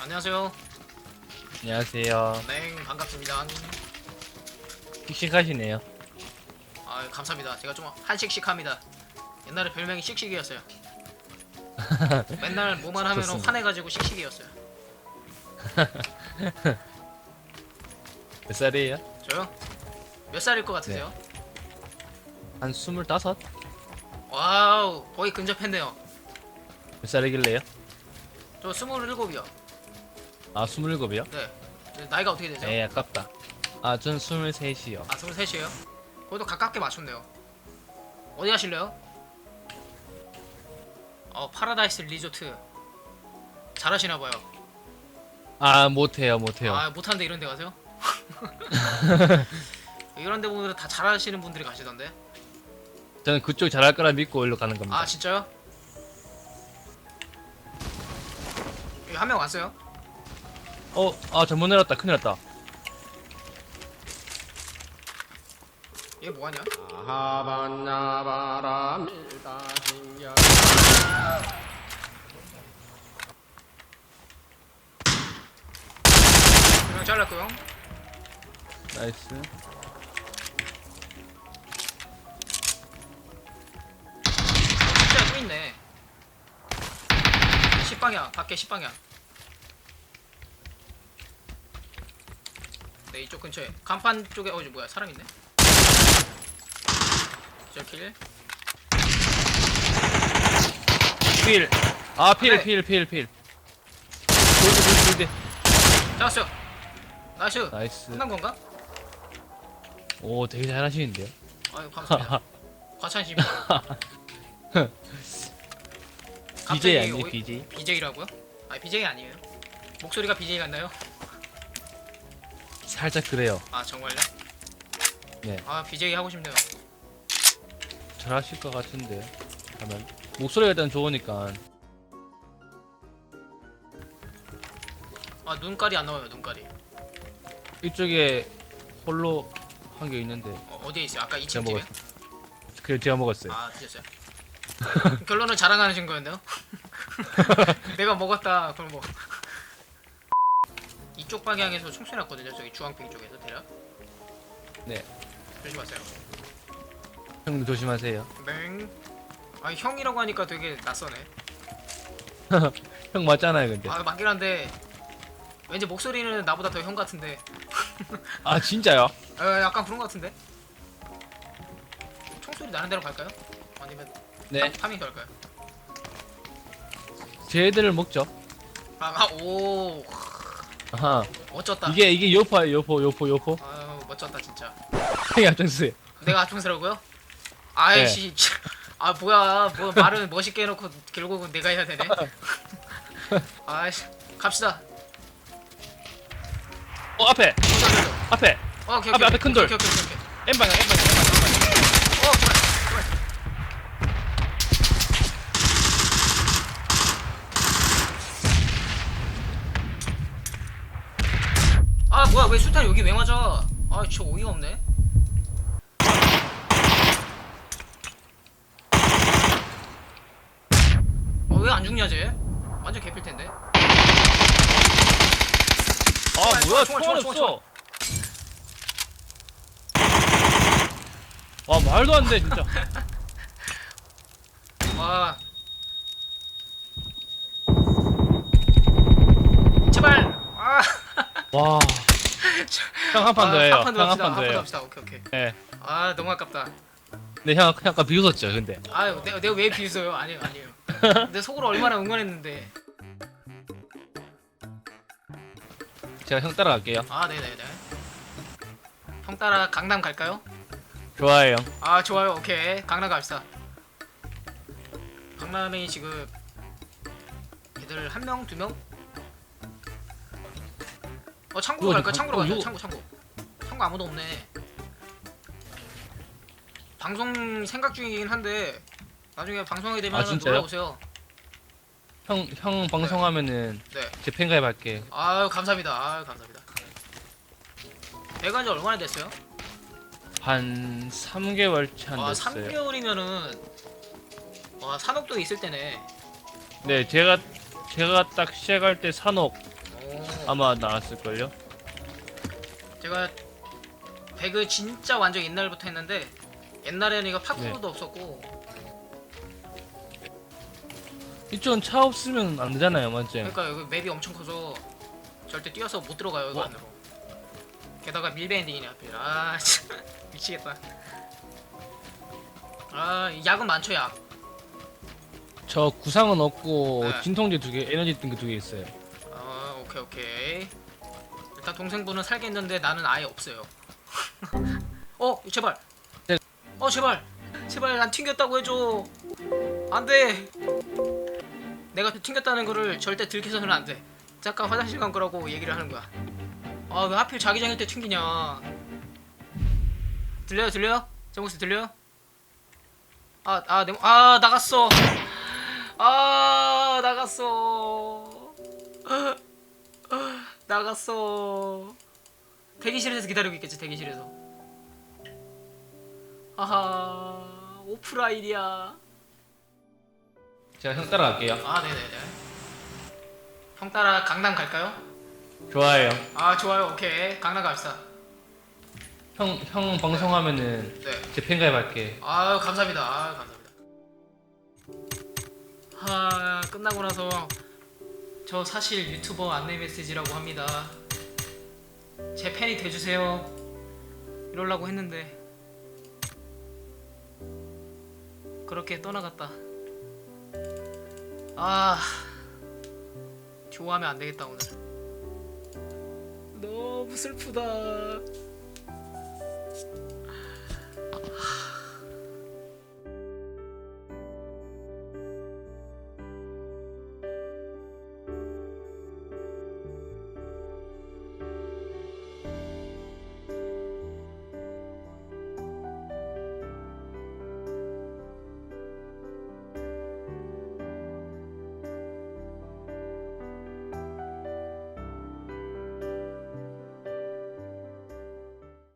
안녕하세요. 안녕하세요. 네, 반갑습니다. 씩씩하시네요. 아, 감사합니다. 제가 좀 한씩씩합니다. 옛날에 별명이 씩씩이었어요. 맨날 뭐만 하면 좋습니다. 화내가지고 씩씩이었어요. 몇 살이에요? 저요? 몇 살일 것 같으세요? 한 스물다섯? 와우, 거의 근접했네요. 몇 살이길래요? 저 스물일곱이요. 아, 스물일곱이요? 네. 저 나이가 어떻게 되세요? 네, 아깝다. 아, 전 스물셋이요. 아, 스물셋이에요? 그래도 가깝게 맞췄네요. 어디 가실래요? 어, 파라다이스 리조트. 잘하시나봐요. 아, 못해요, 못해요. 아 못하는데 이런 데 가세요? 이런 데 보면 다 잘하시는 분들이 가시던데 저는 그쪽 잘할 거라 믿고 일로 가는 겁니다. 아 진짜요? 한 명 왔어요? 어, 아, 잘못 내렸다. 큰일 났다. 얘 뭐하냐? 아하반야바라밀다신야 그냥 잘랐고요 나이스. 진짜 또 있네 10방향 밖에 10방향 네 이쪽 근처에 간판 쪽에 어이 뭐야 사람 있네 저길 필. 아, 필, 네. 필, 필, 필. 돌대, 돌대, 돌대. 잡았어요 나이스 나이스. 끝난 건가? 오, 되게 잘하시는데요? 아유 감사합니다 과찬입니다 BJ 아니에요, BJ? BJ라고요? 아 BJ 아니에요 목소리가 BJ 같나요? 살짝 그래요. 아 정말요? 네. 아 BJ 하고 싶네요 잘하실 것 같은데. 하면. 목소리가 일단 좋으니까. 아 눈깔이 안 나와요 눈깔이 이쪽에 홀로 한개 있는데. 어, 어디에 있어요? 아까 2층 제가 집에? 먹었어요. 제가 먹었어요. 아 드셨어요 결론은 자랑하신 거였네요? 내가 먹었다 그럼 뭐 이쪽 방향에서 총소리 났거든요 저기 주황핑 쪽에서 대략 네. 조심하세요 형님 조심하세요. 맹. 아 형이라고 하니까 되게 낯서네 형 맞잖아요, 근데. 아 맞긴 한데 왠지 목소리는 나보다 더 형 같은데 아, 진짜요? 에, 약간 그런 것 같은데 총소리 나는 대로 갈까요? 아니면 네. 파, 파밍 갈까요? 쟤들을 먹죠. 아, 아, 오 아하. 멋졌다 이게, 이게 요파예요, 요포, 요포, 요포. 아유 멋졌다 진짜 형이 앞장서세요. 내가 앞장서라고요? 아이씨 아 뭐야 뭐 말은 멋있게 해놓고 결국은 내가 해야 되네 아이씨 갑시다 어, 앞에! 앞에! 어, 오케이, 앞에, 오케이, 앞에 큰 돌. 오케이, 오케이, 오케이, 오케이. M방향, M방향, M방향. 어 그래 그래 아 뭐야 왜 수탄 여기 왜 맞아? 아 진짜 어이가 없네. 어왜 안 죽냐 쟤? 완전 개필 텐데. 아, 뭐야, 총알, 총알 총알, 없어. 와, 말도 안 돼, 진짜. 와. 제발. 아. 와. 형 한 판 더 해요. 한판 더 형 한 합시다 판 더 한판 더 해요. 합시다 오케이 오케이 예. 아 너무 아깝다 근데 형, 형 아까 비웃었죠, 근데. 아유 내가, 내가 왜 비웃어요 아니에요 아니에요 내 속으로 얼마나 응원했는데 제가 형 따라갈게요. 아 네네네 형 따라 강남 갈까요? 좋아요, 형. 아 좋아요 오케이 강남 갑시다 강남에 지금 애들 한 명? 두 명? 어 창고로? 어디 가- 창고로 어, 가자 이거- 창고 창고 창고 아무도 없네 방송 생각 중이긴 한데 나중에 방송하게 되면 아, 진짜요? 놀러 오세요 형, 형 방송하면은 네 제 팬가입 할게. 아유 감사합니다 아유 감사합니다 배가 지 얼마나 됐어요? 한 3개월 채안 와 됐어요. 3개월이면은 와 산옥도 있을 때네 네, 제가 제가 딱 시작할 때 산옥 오. 아마 나왔을걸요? 제가 배그 진짜 완전 옛날부터 했는데 옛날에는 이거 파쿠르도 네. 없었고 이쪽은 차 없으면 안 되잖아요 맞지? 그러니까 여기 맵이 엄청 커서 절대 뛰어서 못 들어가요 이거 와. 안으로 게다가 밀밴딩이네 하필 아 참, 미치겠다 아 약은 많죠 약 저 구상은 없고 네. 진통제 두 개, 에너지 tinh 두개 있어요 아 오케이 오케이. 일단 동생분은 살겠는데 나는 아예 없어요. 어 제발. 네. 어 제발. 제발 난 튕겼다고 해줘. 안돼. 내가 튕겼다는 거를 절대 들켜서는 안돼. 잠깐 화장실 간 거라고 얘기를 하는 거야. 아 왜 하필 자기장일 때 튕기냐. 들려요 들려요? 제 목소리 들려요? 아아내아 아, 나갔어. 아 나갔어 나갔어. 대기실에서 기다리고 있겠지 대기실에서. 아하 오프라인이야. 제가 형 따라갈게요. 아 네네네. 형 따라 강남 갈까요? 좋아요. 아 좋아요. 오케이. 강남 갑시다. 형, 형 방송하면은 네. 제 팬가입 할게. 아유 감사합니다. 아유 감사합니다. 하 끝나고 나서 저 사실 유튜버 안내 메시지라고 합니다. 제 팬이 돼주세요. 이러려고 했는데 그렇게 떠나갔다. 아 좋아하면 안 되겠다 오늘. 너무 슬프다